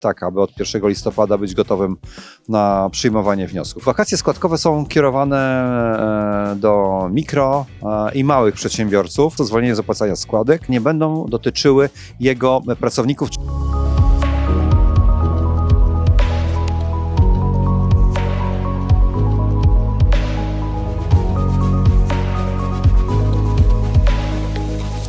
tak aby od 1 listopada być gotowym na przyjmowanie wniosków. Wakacje składkowe są kierowane e, do mikro e, i małych przedsiębiorców. To zwolnienie z opłacania składek nie będą dotyczyły jego pracowników.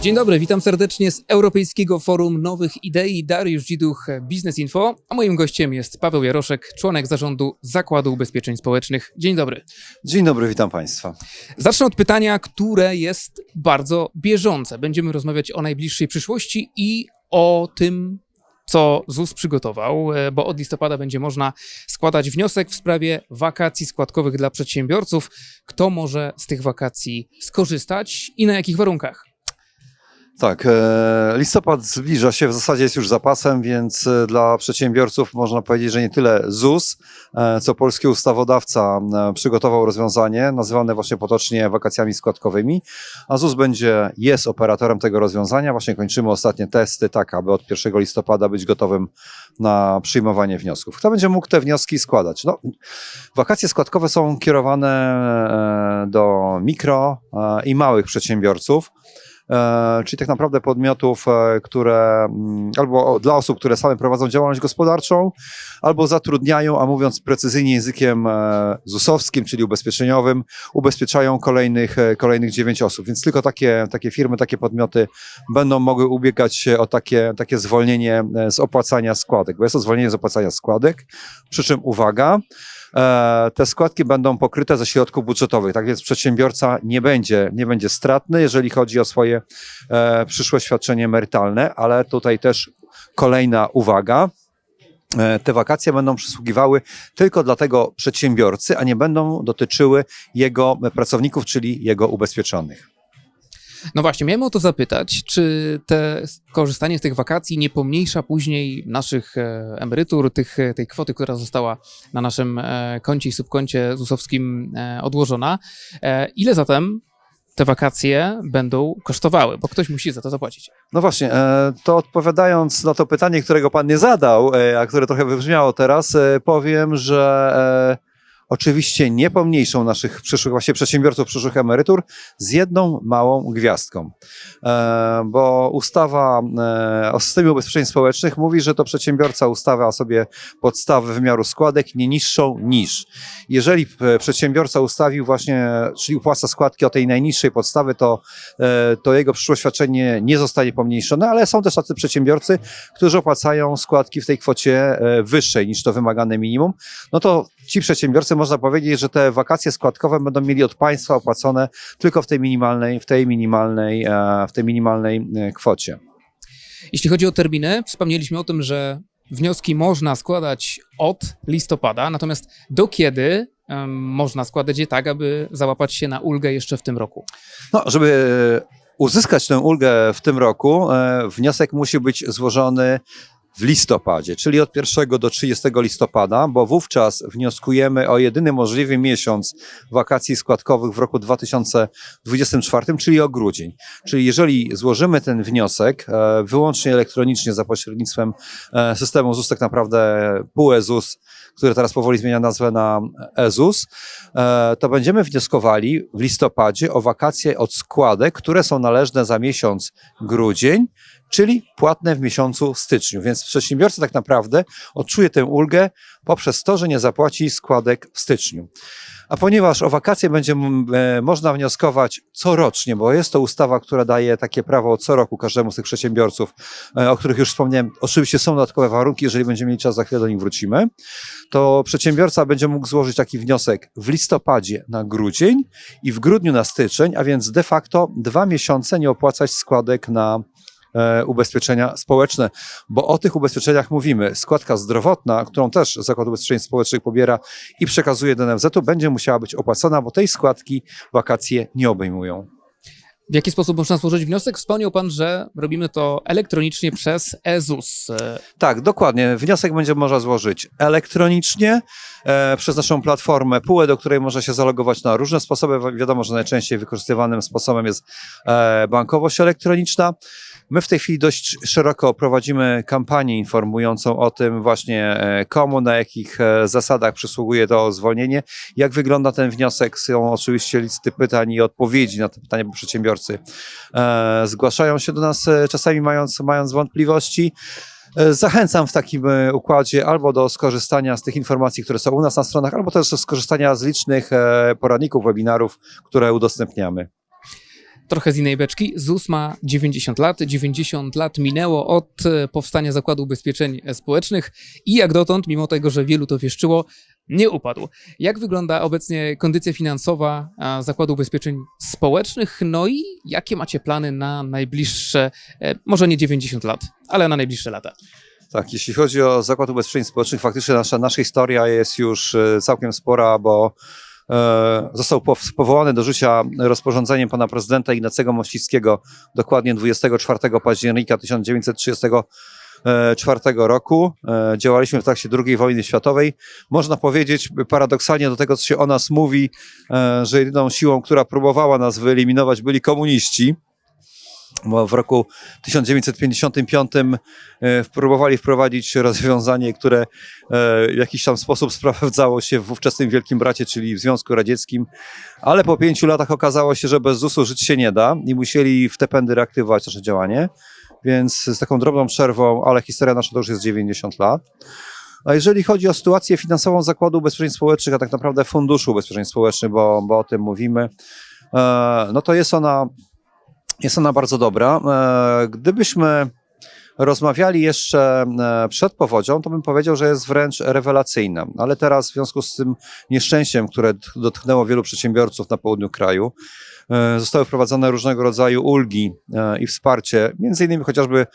Dzień dobry, witam serdecznie z Europejskiego Forum Nowych Idei. Dariusz Dziduch, Business Info, a moim gościem jest Paweł Jaroszek, członek zarządu Zakładu Ubezpieczeń Społecznych. Dzień dobry. Dzień dobry, witam Państwa. Zacznę od pytania, które jest bardzo bieżące. Będziemy rozmawiać o najbliższej przyszłości i o tym, co ZUS przygotował, e, bo od listopada będzie można składać wniosek w sprawie wakacji składkowych dla przedsiębiorców. Kto może z tych wakacji skorzystać i na jakich warunkach? Tak, e, listopad zbliża się, w zasadzie jest już zapasem, więc e, dla przedsiębiorców można powiedzieć, że nie tyle ZUS, e, co polski ustawodawca przygotował rozwiązanie nazywane właśnie potocznie wakacjami składkowymi, a ZUS będzie, jest operatorem tego rozwiązania. Właśnie kończymy ostatnie testy, tak aby od 1 listopada być gotowym na przyjmowanie wniosków. Kto będzie mógł te wnioski składać? No, wakacje składkowe są kierowane do mikro i małych przedsiębiorców. E, czyli tak naprawdę podmiotów, e, które mm, albo dla osób, które same prowadzą działalność gospodarczą, albo zatrudniają, a mówiąc precyzyjnie językiem e, ZUS-owskim, czyli ubezpieczeniowym, ubezpieczają kolejnych, kolejnych dziewięć osób. Więc tylko takie, takie firmy, takie podmioty będą mogły ubiegać się o takie, takie zwolnienie z opłacania składek, bo jest to zwolnienie z opłacania składek, przy czym uwaga, te składki będą pokryte ze środków budżetowych. Tak więc przedsiębiorca nie będzie, nie będzie stratny, jeżeli chodzi o swoje e, przyszłe świadczenie emerytalne, ale tutaj też kolejna uwaga. E, Te wakacje będą przysługiwały tylko dla tego przedsiębiorcy, a nie będą dotyczyły jego pracowników, czyli jego ubezpieczonych. No właśnie, miałem o to zapytać, czy te korzystanie z tych wakacji nie pomniejsza później naszych e, emerytur, tych, e, tej kwoty, która została na naszym e, koncie i subkoncie ZUS-owskim odłożona. Ile zatem te wakacje będą kosztowały? Bo ktoś musi za to zapłacić. No właśnie, to odpowiadając na to pytanie, którego pan nie zadał, a które trochę wybrzmiało teraz, powiem, że oczywiście nie pomniejszą naszych przyszłych, właśnie przedsiębiorców przyszłych emerytur z jedną małą gwiazdką. E, Bo ustawa e, o systemie ubezpieczeń społecznych mówi, że to przedsiębiorca ustawia sobie podstawy wymiaru składek nie niższą niż. Jeżeli e, przedsiębiorca ustawił właśnie, czyli upłaca składki o tej najniższej podstawy, to to jego przyszłe świadczenie nie zostanie pomniejszone, ale są też tacy przedsiębiorcy, którzy opłacają składki w tej kwocie wyższej niż to wymagane minimum. No to ci przedsiębiorcy można powiedzieć, że te wakacje składkowe będą mieli od państwa opłacone tylko w tej minimalnej, w tej minimalnej, e, w tej minimalnej e, kwocie. Jeśli chodzi o terminy, wspomnieliśmy o tym, że wnioski można składać od listopada, natomiast do kiedy em, można składać je tak, aby załapać się na ulgę jeszcze w tym roku? No, żeby uzyskać tę ulgę w tym roku, e, wniosek musi być złożony w listopadzie, czyli od 1 do 30 listopada, bo wówczas wnioskujemy o jedyny możliwy miesiąc wakacji składkowych w roku 2024, czyli o grudzień. Czyli jeżeli złożymy ten wniosek e, wyłącznie elektronicznie za pośrednictwem e, systemu ZUS, tak naprawdę PUE ZUS, który teraz powoli zmienia nazwę na EZUS, e, to będziemy wnioskowali w listopadzie o wakacje od składek, które są należne za miesiąc grudzień, czyli płatne w miesiącu styczniu. Więc przedsiębiorca tak naprawdę odczuje tę ulgę poprzez to, że nie zapłaci składek w styczniu. A ponieważ o wakacje będzie e, można wnioskować corocznie, bo jest to ustawa, która daje takie prawo co roku każdemu z tych przedsiębiorców, e, o których już wspomniałem, oczywiście są dodatkowe warunki, jeżeli będziemy mieli czas, za chwilę do nich wrócimy, to przedsiębiorca będzie mógł złożyć taki wniosek w listopadzie na grudzień i w grudniu na styczeń, a więc de facto dwa miesiące nie opłacać składek na ubezpieczenia społeczne, bo o tych ubezpieczeniach mówimy. Składka zdrowotna, którą też Zakład Ubezpieczeń Społecznych pobiera i przekazuje do NFZ-u, będzie musiała być opłacona, bo tej składki wakacje nie obejmują. W jaki sposób można złożyć wniosek? Wspomniał Pan, że robimy to elektronicznie przez EZUS. E, Tak, dokładnie. Wniosek będzie można złożyć elektronicznie e, przez naszą platformę PUE, do której można się zalogować na różne sposoby. Wi- Wiadomo, że najczęściej wykorzystywanym sposobem jest e, bankowość elektroniczna. My w tej chwili dość szeroko prowadzimy kampanię informującą o tym właśnie e, komu, na jakich e, zasadach przysługuje to zwolnienie, jak wygląda ten wniosek. Są oczywiście listy pytań i odpowiedzi na te pytania, bo przedsiębiorcy e, zgłaszają się do nas czasami mając, mając wątpliwości. Zachęcam w takim układzie albo do skorzystania z tych informacji, które są u nas na stronach, albo też do skorzystania z licznych poradników, webinarów, które udostępniamy. Trochę z innej beczki. ZUS ma 90 lat. 90 lat minęło od e, powstania Zakładu Ubezpieczeń Społecznych i jak dotąd, mimo tego, że wielu to wieszczyło, nie upadł. Jak wygląda obecnie kondycja finansowa Zakładu Ubezpieczeń Społecznych? No i jakie macie plany na najbliższe, e, może nie 90 lat, ale na najbliższe lata? Tak, jeśli chodzi o Zakład Ubezpieczeń Społecznych, faktycznie nasza, nasza historia jest już e, całkiem spora, bo został pow- powołany do życia rozporządzeniem pana prezydenta Ignacego Mościckiego dokładnie 24 października 1934 roku. E, działaliśmy w trakcie II wojny światowej. Można powiedzieć paradoksalnie do tego, co się o nas mówi, e, że jedyną siłą, która próbowała nas wyeliminować, byli komuniści. Bo w roku 1955 e, próbowali wprowadzić rozwiązanie, które e, w jakiś tam sposób sprawdzało się w ówczesnym Wielkim Bracie, czyli w Związku Radzieckim, ale po pięciu latach okazało się, że bez ZUS-u żyć się nie da i musieli w te pędy reaktywować nasze działanie, więc z taką drobną przerwą, ale historia nasza to już jest 90 lat. A jeżeli chodzi o sytuację finansową Zakładu Ubezpieczeń Społecznych, a tak naprawdę Funduszu Ubezpieczeń Społecznych, bo, bo o tym mówimy, e, no to jest ona jest ona bardzo dobra. E, Gdybyśmy rozmawiali jeszcze e, przed powodzią, to bym powiedział, że jest wręcz rewelacyjna. Ale teraz w związku z tym nieszczęściem, które dotknęło wielu przedsiębiorców na południu kraju, e, zostały wprowadzone różnego rodzaju ulgi i wsparcie, między innymi chociażby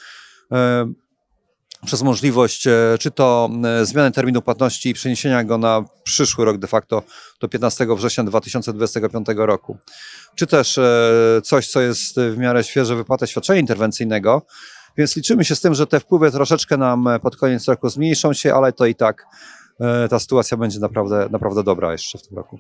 przez możliwość e, czy to e, zmiany terminu płatności i przeniesienia go na przyszły rok de facto do 15 września 2025 roku, czy też e, coś, co jest w miarę świeże, wypłatę świadczenia interwencyjnego, więc liczymy się z tym, że te wpływy troszeczkę nam pod koniec roku zmniejszą się, ale to i tak ta sytuacja będzie naprawdę, naprawdę dobra jeszcze w tym roku.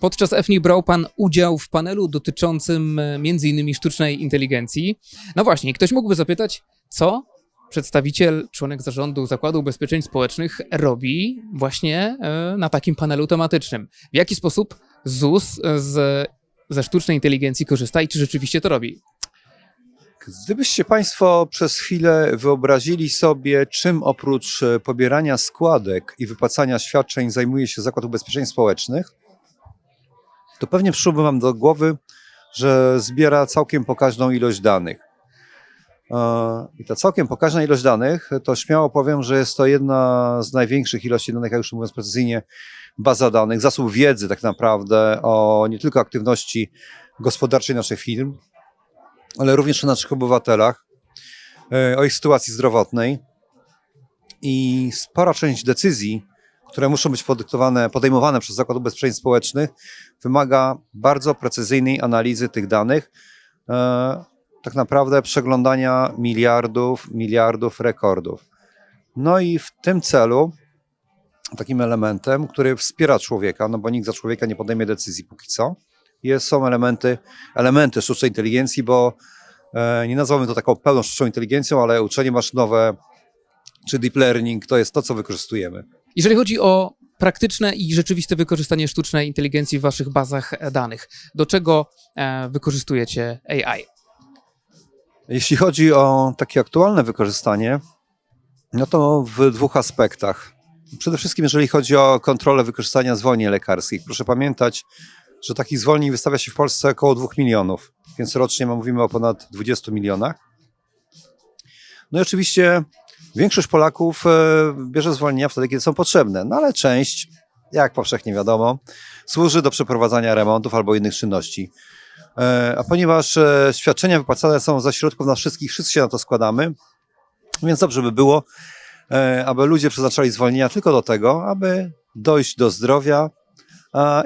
Podczas EFNI brał Pan udział w panelu dotyczącym m.in. sztucznej inteligencji. No właśnie, ktoś mógłby zapytać, co przedstawiciel, członek zarządu Zakładu Ubezpieczeń Społecznych robi właśnie e, na takim panelu tematycznym. W jaki sposób ZUS z, ze sztucznej inteligencji korzysta i czy rzeczywiście to robi? Gdybyście Państwo przez chwilę wyobrazili sobie, czym oprócz e, pobierania składek i wypłacania świadczeń zajmuje się Zakład Ubezpieczeń Społecznych, to pewnie przyszłoby Wam do głowy, że zbiera całkiem pokaźną ilość danych. I ta całkiem pokaźna ilość danych, to śmiało powiem, że jest to jedna z największych ilości danych, jak już mówiąc precyzyjnie, baza danych, zasób wiedzy tak naprawdę o nie tylko aktywności gospodarczej naszych firm, ale również o naszych obywatelach, e, o ich sytuacji zdrowotnej. I spora część decyzji, które muszą być podejmowane przez Zakład Ubezpieczeń Społecznych, wymaga bardzo precyzyjnej analizy tych danych, e, tak naprawdę przeglądania miliardów, miliardów rekordów. No i w tym celu takim elementem, który wspiera człowieka, no bo nikt za człowieka nie podejmie decyzji póki co, jest, są elementy, elementy sztucznej inteligencji, bo e, nie nazwałbym to taką pełną sztuczną inteligencją, ale uczenie maszynowe czy deep learning to jest to, co wykorzystujemy. Jeżeli chodzi o praktyczne i rzeczywiste wykorzystanie sztucznej inteligencji w Waszych bazach danych, do czego e, wykorzystujecie AI? Jeśli chodzi o takie aktualne wykorzystanie, no to w dwóch aspektach. Przede wszystkim, jeżeli chodzi o kontrolę wykorzystania zwolnień lekarskich. Proszę pamiętać, że takich zwolnień wystawia się w Polsce około 2 milionów, więc rocznie mówimy o ponad 20 milionach. No i oczywiście większość Polaków e, bierze zwolnienia wtedy, kiedy są potrzebne, no ale część, jak powszechnie wiadomo, służy do przeprowadzania remontów albo innych czynności. E, A ponieważ e, świadczenia wypłacane są za środków nas wszystkich, wszyscy się na to składamy, więc dobrze by było, e, aby ludzie przeznaczali zwolnienia tylko do tego, aby dojść do zdrowia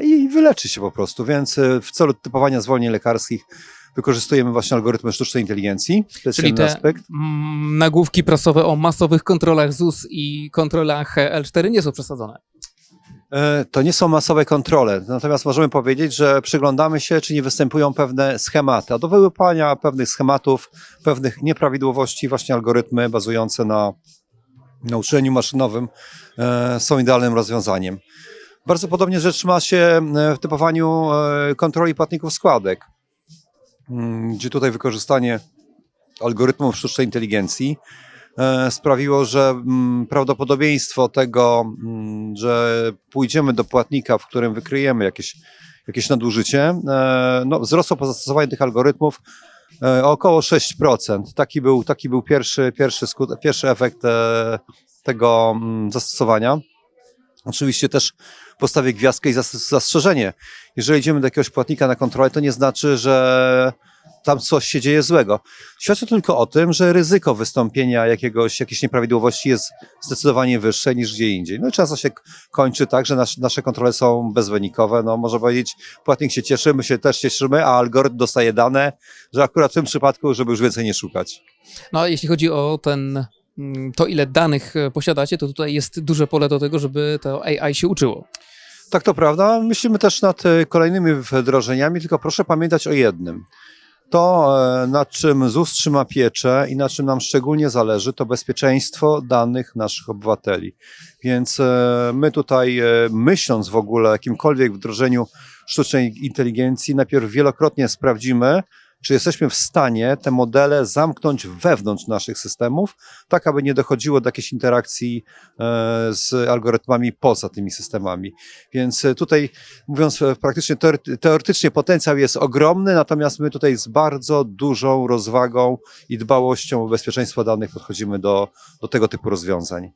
i wyleczyć się po prostu. Więc w celu typowania zwolnień lekarskich wykorzystujemy właśnie algorytmy sztucznej inteligencji. To jest Czyli te aspekt. nagłówki prasowe o masowych kontrolach ZUS i kontrolach e, L4 nie są przesadzone. E, To nie są masowe kontrole, natomiast możemy powiedzieć, że przyglądamy się, czy nie występują pewne schematy. A do wyłapania pewnych schematów, pewnych nieprawidłowości, właśnie algorytmy bazujące na, na uczeniu maszynowym e, są idealnym rozwiązaniem. Bardzo podobnie rzecz ma się e, w typowaniu kontroli płatników składek, Mm, gdzie tutaj wykorzystanie algorytmów sztucznej inteligencji sprawiło, że mm, prawdopodobieństwo tego, mm, że pójdziemy do płatnika, w którym wykryjemy jakieś, jakieś nadużycie, e, no, wzrosło po zastosowaniu tych algorytmów e, o około 6%. Taki był, taki był pierwszy, pierwszy, skut, pierwszy efekt e, tego mm, zastosowania. Oczywiście też postawię gwiazdkę i zas- zastrzeżenie. Jeżeli idziemy do jakiegoś płatnika na kontrolę, to nie znaczy, że tam coś się dzieje złego. Świadczy to tylko o tym, że ryzyko wystąpienia jakiegoś, jakiejś nieprawidłowości jest zdecydowanie wyższe niż gdzie indziej. No i często się kończy tak, że nasz, nasze kontrole są bezwynikowe. No można powiedzieć, płatnik się cieszy, my się też cieszymy, a algorytm dostaje dane, że akurat w tym przypadku, żeby już więcej nie szukać. No a jeśli chodzi o ten, mm, to ile danych e, posiadacie, to tutaj jest duże pole do tego, żeby to AI się uczyło. Tak, to prawda. Myślimy też nad e, kolejnymi wdrożeniami, tylko proszę pamiętać o jednym. To, e, nad czym ZUS trzyma pieczę i na czym nam szczególnie zależy, to bezpieczeństwo danych naszych obywateli. Więc e, my tutaj, e, myśląc w ogóle o jakimkolwiek wdrożeniu sztucznej inteligencji, najpierw wielokrotnie sprawdzimy, czy jesteśmy w stanie te modele zamknąć wewnątrz naszych systemów, tak aby nie dochodziło do jakiejś interakcji e, z algorytmami poza tymi systemami. Więc e, tutaj, mówiąc e, praktycznie teore- teoretycznie, potencjał jest ogromny, natomiast my tutaj z bardzo dużą rozwagą i dbałością o bezpieczeństwo danych podchodzimy do, do tego typu rozwiązań.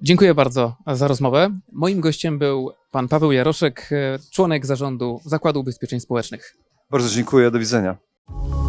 Dziękuję bardzo za rozmowę. Moim gościem był pan Paweł Jaroszek, członek zarządu Zakładu Ubezpieczeń Społecznych. Bardzo dziękuję, do widzenia. you